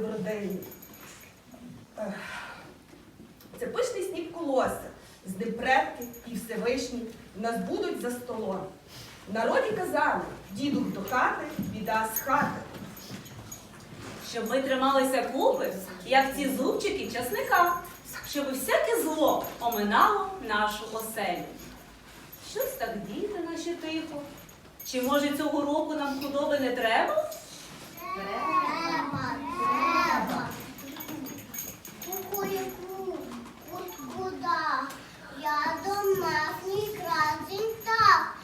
в. Це пишний сніп колося, з ним предки і Всевишні нас будуть за столом. Народі казали, дідух до хати, біда з хати. Щоб ми трималися купи, як ці зубчики часника, щоб всяке зло оминало нашу оселю. Щось так діти наші тихо. Чи може цього року нам худоби не треба? Кукуріку, куда? Я домашній красень так.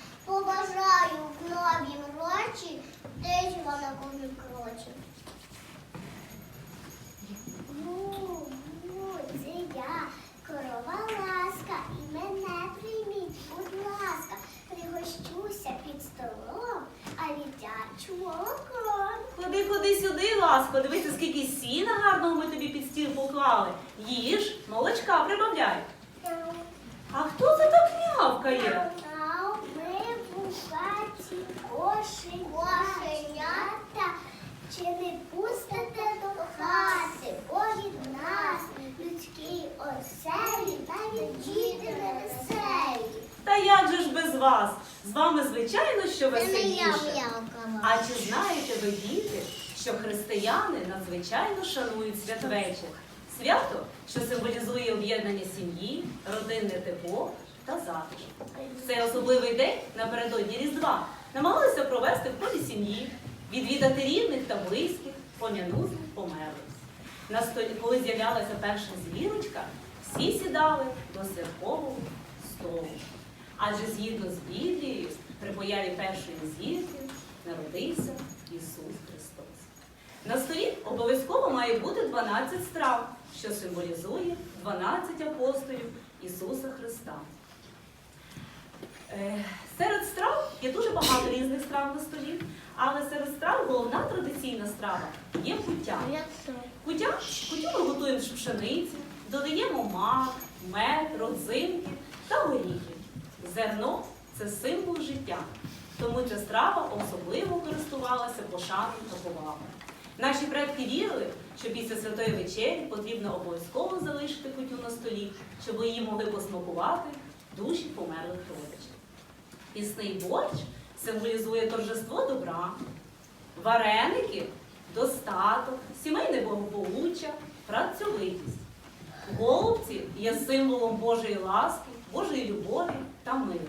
Оселі, навіть діти не веселі. Та як же ж без вас? З вами, звичайно, що веселіше. А чи знаєте ви, діти, що християни надзвичайно шанують святвечір? Свято, що символізує об'єднання сім'ї, родинне тепло та затишок. Цей особливий день напередодні Різдва намагалися провести в колі сім'ї, відвідати рідних та близьких, пом'янути померлих. На столі, коли з'являлася перша зірочка, всі сідали до святкового столу. Адже згідно з Біблією, при появі першої зірки народився Ісус Христос. На столі обов'язково має бути 12 страв, що символізує 12 апостолів Ісуса Христа. Е, Серед страв є дуже багато різних страв на столі, але серед страв головна традиційна страва є куття. Кутя, кутю ми готуємо з пшениці, додаємо мак, мед, родзинки та горіхи. Зерно це символ життя, тому ця страва особливо користувалася пошаною та повагою. Наші предки вірили, що після святої вечері потрібно обов'язково залишити кутю на столі, щоб її могли посмакувати душі померлих родичів. Пісний борщ символізує торжество добра, вареники достаток, сімейне благополуччя, працьовитість. Голубці є символом Божої ласки, Божої любові та миру.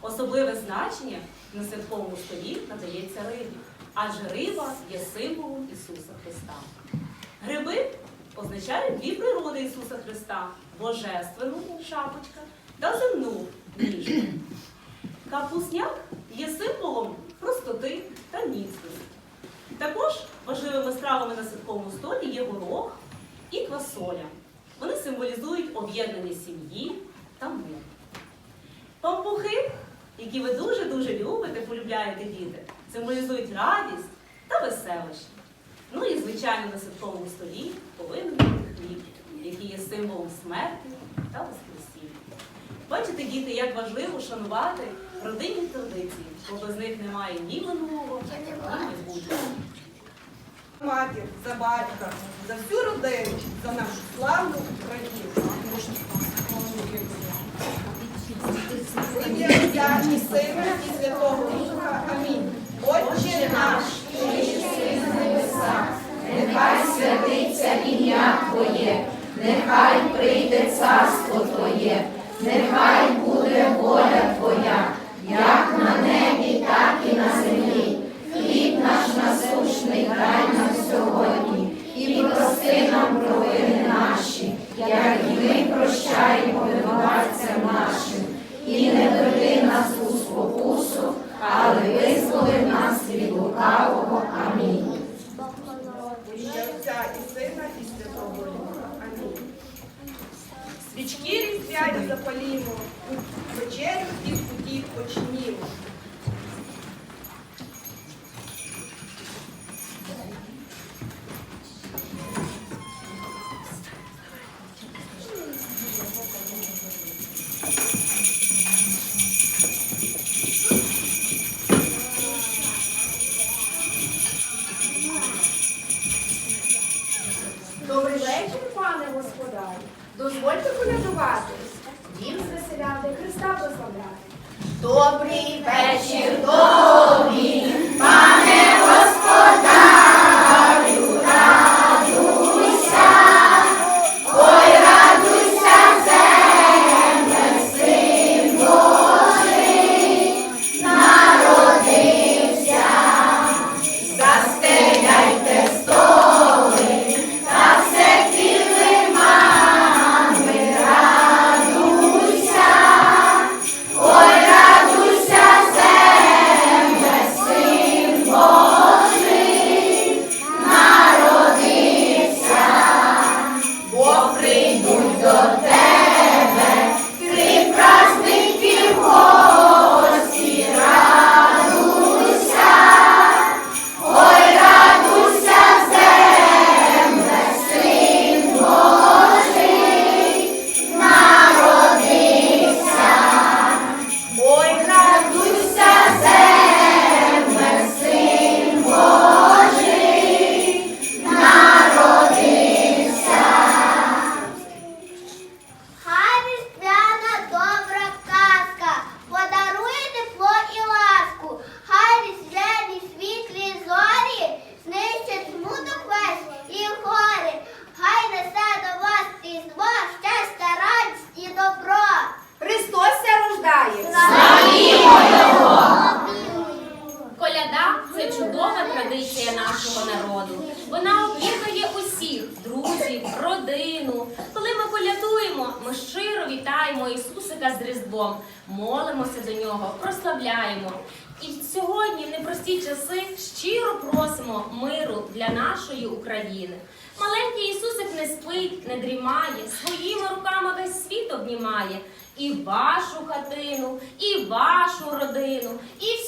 Особливе значення на святковому столі надається рибі, адже риба є символом Ісуса Христа. Гриби означають дві природи Ісуса Христа божественну шапочка та земну ніжку. Капусняк є символом простоти та міцності. Також важливими стравами на святковому столі є горох і квасоля. Вони символізують об'єднання сім'ї та мир. Пампухи, які ви дуже-дуже любите, полюбляєте діти, символізують радість та веселощі. Ну і, звичайно, на святковому столі повинен бути хліб, який є символом смерті та воскресіння. Бачите, діти, як важливо шанувати родинні традиції, бо без них немає ні минулого, ні майбутнього. Матір, за батька, за всю родину, за нашу славну Україну. Ім'я Отця і Сина і Святого Духа. Амінь. Отче наш, що єси на небесах, Нехай святиться ім'я Твоє, нехай прийде царство Твоє, нехай Річки різдвяні запалімо, вечерю і скутів очнімо. традиція нашого народу. Вона об'єднує усіх друзів, родину. Коли ми полятуємо, ми щиро вітаємо Ісусика з Різдвом, молимося до нього, прославляємо. І сьогодні, в непрості часи, щиро просимо миру для нашої України. Маленький Ісусик не спить, не дрімає, своїми руками весь світ обнімає і вашу хатину, і вашу родину. і